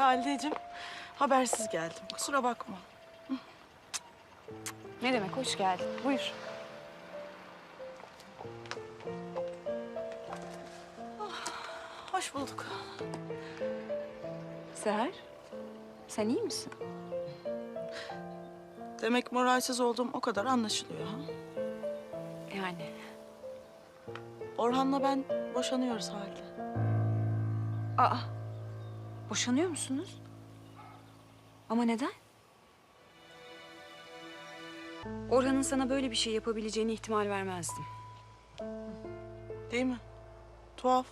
Halideciğim, habersiz geldim. Kusura bakma. Ne demek hoş geldin. Buyur. Hoş bulduk. Seher, sen iyi misin? Demek moralsiz olduğum o kadar anlaşılıyor ha? Yani Orhan'la ben boşanıyoruz Halide. Aa, boşanıyor musunuz? Ama neden? Orhan'ın sana böyle bir şey yapabileceğine ihtimal vermezdim. Değil mi? Tuhaf.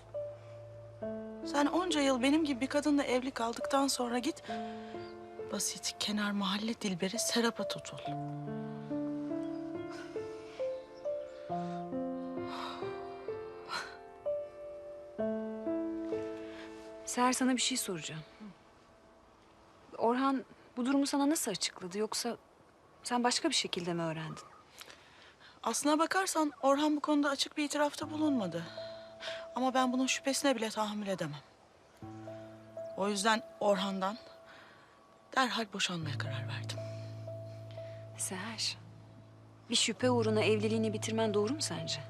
Sen onca yıl benim gibi bir kadınla evli kaldıktan sonra git... ...basit kenar mahalle dilberi Serap'a tutul. Seher sana bir şey soracağım. Orhan bu durumu sana nasıl açıkladı? Yoksa sen başka bir şekilde mi öğrendin? Aslına bakarsan Orhan bu konuda açık bir itirafta bulunmadı. Ama ben bunun şüphesine bile tahammül edemem. O yüzden Orhan'dan derhal boşanmaya karar verdim. Seher, bir şüphe uğruna evliliğini bitirmen doğru mu sence?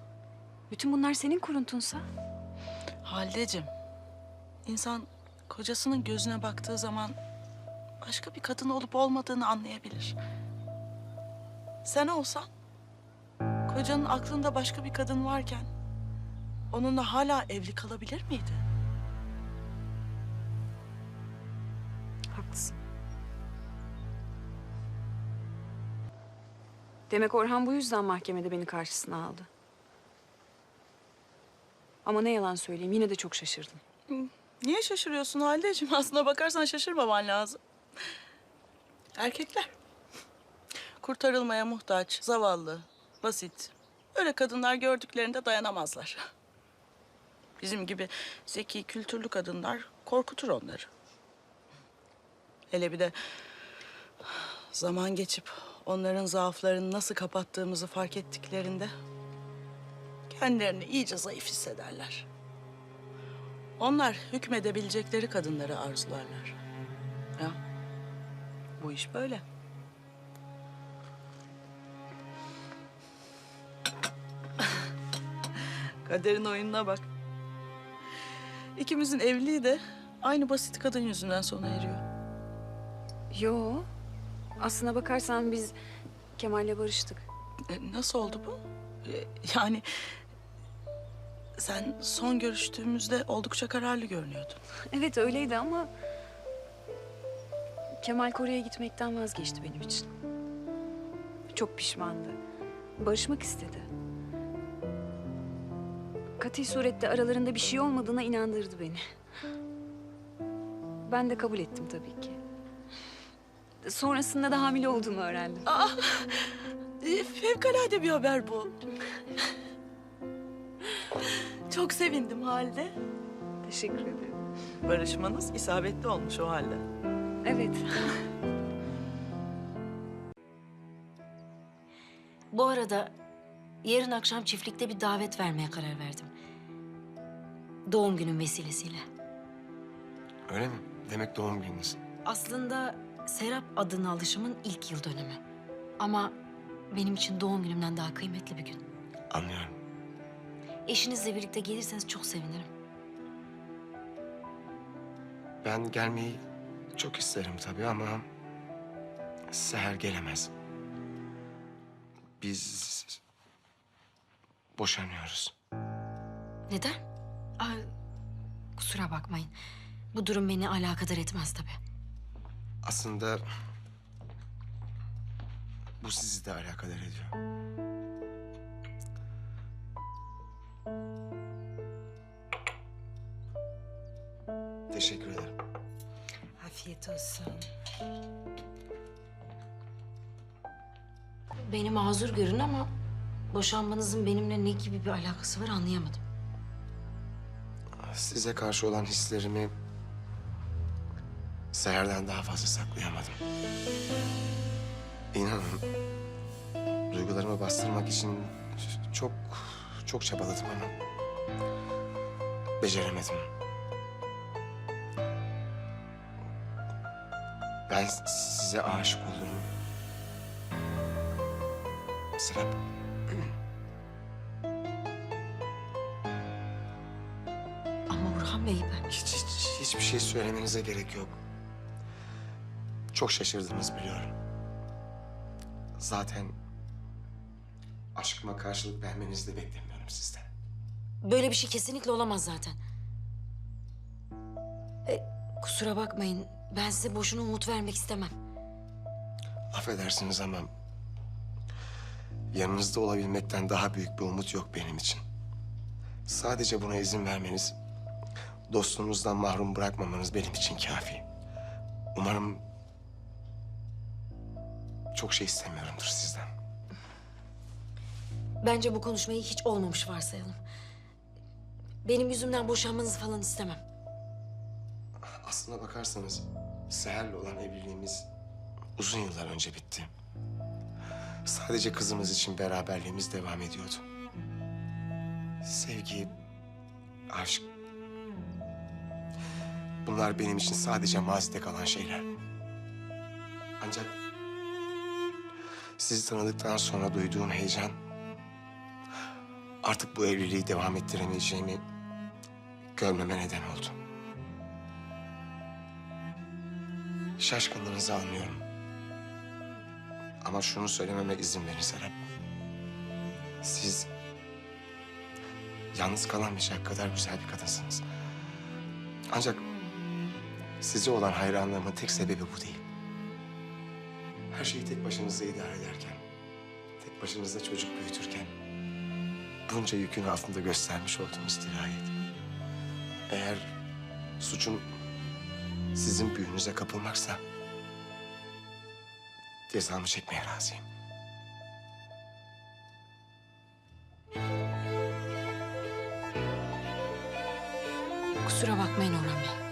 Bütün bunlar senin kuruntunsa. Halideciğim, insan kocasının gözüne baktığı zaman başka bir kadın olup olmadığını anlayabilir. Sen olsan, kocanın aklında başka bir kadın varken onunla hala evli kalabilir miydi? Haklısın. Demek Orhan bu yüzden mahkemede beni karşısına aldı. Ama ne yalan söyleyeyim yine de çok şaşırdım. Niye şaşırıyorsun Halideciğim? Aslına bakarsan şaşırmaman lazım. Erkekler. Kurtarılmaya muhtaç, zavallı, basit. Öyle kadınlar gördüklerinde dayanamazlar. Bizim gibi zeki, kültürlü kadınlar korkutur onları. Hele bir de zaman geçip onların zaaflarını nasıl kapattığımızı fark ettiklerinde kendilerini iyice zayıf hissederler. Onlar hükmedebilecekleri kadınları arzularlar. Ya, bu iş böyle. Kaderin oyununa bak. İkimizin evliliği de aynı basit kadın yüzünden sona eriyor. Yo. Aslına bakarsan biz Kemal'le barıştık. E, nasıl oldu bu? E, yani sen son görüştüğümüzde oldukça kararlı görünüyordun. Evet öyleydi ama... Kemal Kore'ye gitmekten vazgeçti benim için. Çok pişmandı. Barışmak istedi. Kati surette aralarında bir şey olmadığına inandırdı beni. Ben de kabul ettim tabii ki. Sonrasında da hamile olduğumu öğrendim. Aa, e, fevkalade bir haber bu. Çok sevindim halde. Teşekkür ederim. Barışmanız isabetli olmuş o halde. Evet. Bu arada yarın akşam çiftlikte bir davet vermeye karar verdim. Doğum günüm vesilesiyle. Öyle mi? Demek doğum gününüz. Aslında Serap adını alışımın ilk yıl dönümü. Ama benim için doğum günümden daha kıymetli bir gün. Anlıyorum. Eşinizle birlikte gelirseniz çok sevinirim. Ben gelmeyi çok isterim tabii ama... Seher gelemez. Biz boşanıyoruz. Neden? Aa, kusura bakmayın. Bu durum beni alakadar etmez tabii. Aslında bu sizi de alakadar ediyor. Teşekkür ederim. Afiyet olsun. Beni mazur görün ama boşanmanızın benimle ne gibi bir alakası var anlayamadım. Size karşı olan hislerimi Seher'den daha fazla saklayamadım. İnanın duygularımı bastırmak için çok çok çabaladım ama beceremedim. Ben size aşık oldum. Serap. Ama Orhan Bey ben... Hiç, hiç, hiçbir şey söylemenize gerek yok. Çok şaşırdınız biliyorum. Zaten aşkıma karşılık vermenizi de beklemiyorum sizden. Böyle bir şey kesinlikle olamaz zaten. E, kusura bakmayın. Ben size boşuna umut vermek istemem. Affedersiniz ama yanınızda olabilmekten daha büyük bir umut yok benim için. Sadece buna izin vermeniz, dostluğunuzdan mahrum bırakmamanız benim için kafi. Umarım çok şey istemiyorumdur sizden. Bence bu konuşmayı hiç olmamış varsayalım. Benim yüzümden boşanmanızı falan istemem. Aslına bakarsanız Seher'le olan evliliğimiz uzun yıllar önce bitti. Sadece kızımız için beraberliğimiz devam ediyordu. Sevgi, aşk... Bunlar benim için sadece mazide kalan şeyler. Ancak sizi tanıdıktan sonra duyduğum heyecan... ...artık bu evliliği devam ettiremeyeceğimi görmeme neden oldu. Şaşkınlığınızı anlıyorum. Ama şunu söylememe izin verin Serap. Siz yalnız kalamayacak kadar güzel bir kadınsınız. Ancak size olan hayranlığımın tek sebebi bu değil. Her şeyi tek başınıza idare ederken, tek başınıza çocuk büyütürken... ...bunca yükün altında göstermiş olduğunuz dirayet. Eğer suçum sizin büyünüze kapılmaksa cezamı çekmeye razıyım. Kusura bakmayın Orhan Bey.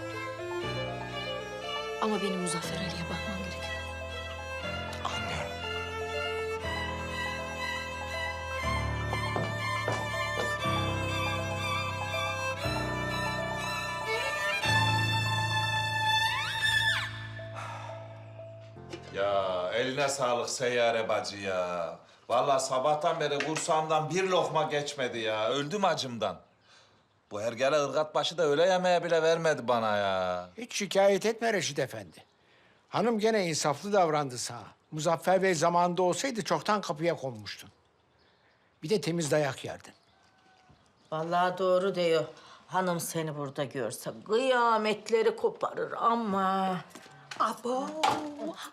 Ama benim Muzaffer Ali'ye bakmam eline sağlık Seyyare bacı ya. Vallahi sabahtan beri kursağımdan bir lokma geçmedi ya. Öldüm acımdan. Bu hergele ırgat başı da öyle yemeğe bile vermedi bana ya. Hiç şikayet etme Reşit Efendi. Hanım gene insaflı davrandı sana. Muzaffer Bey zamanında olsaydı çoktan kapıya konmuştun. Bir de temiz dayak yerdin. Vallahi doğru diyor. Hanım seni burada görse kıyametleri koparır ama. Abo,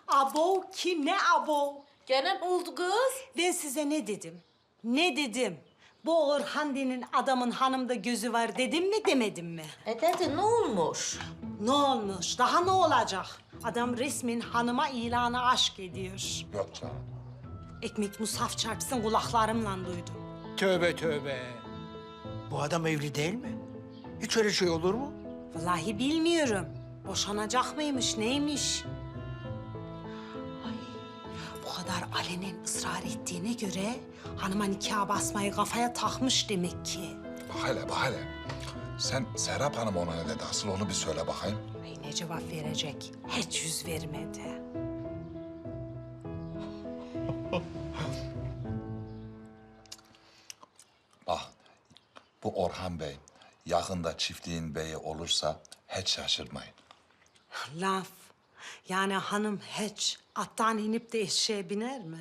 abo ki ne abo? Gene oldu kız. Ben size ne dedim? Ne dedim? Bu Orhan denen adamın hanımda gözü var dedim mi demedim mi? E dedi ne olmuş? Ne olmuş? Daha ne olacak? Adam resmen hanıma ilanı aşk ediyor. Yok canım. Ekmek musaf çarpsın kulaklarımla duydum. Tövbe tövbe. Bu adam evli değil mi? Hiç öyle şey olur mu? Vallahi bilmiyorum. Boşanacak mıymış, neymiş? Ay, bu kadar alenen ısrar ettiğine göre hanıma nikah basmayı kafaya takmış demek ki. Bak hele, bak hele. Sen Serap Hanım ona ne dedi? Asıl onu bir söyle bakayım. Ay ne cevap verecek? Hiç yüz vermedi. Ah, bu Orhan Bey yakında çiftliğin beyi olursa hiç şaşırmayın. Laf. Yani hanım hiç attan inip de eşeğe biner mi?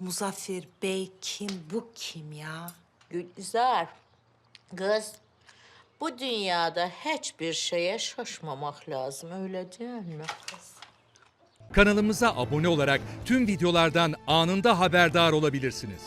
Muzaffer Bey kim, bu kim ya? Gülizar. Kız. Bu dünyada hiçbir şeye şaşmamak lazım öyle değil mi kız? Kanalımıza abone olarak tüm videolardan anında haberdar olabilirsiniz.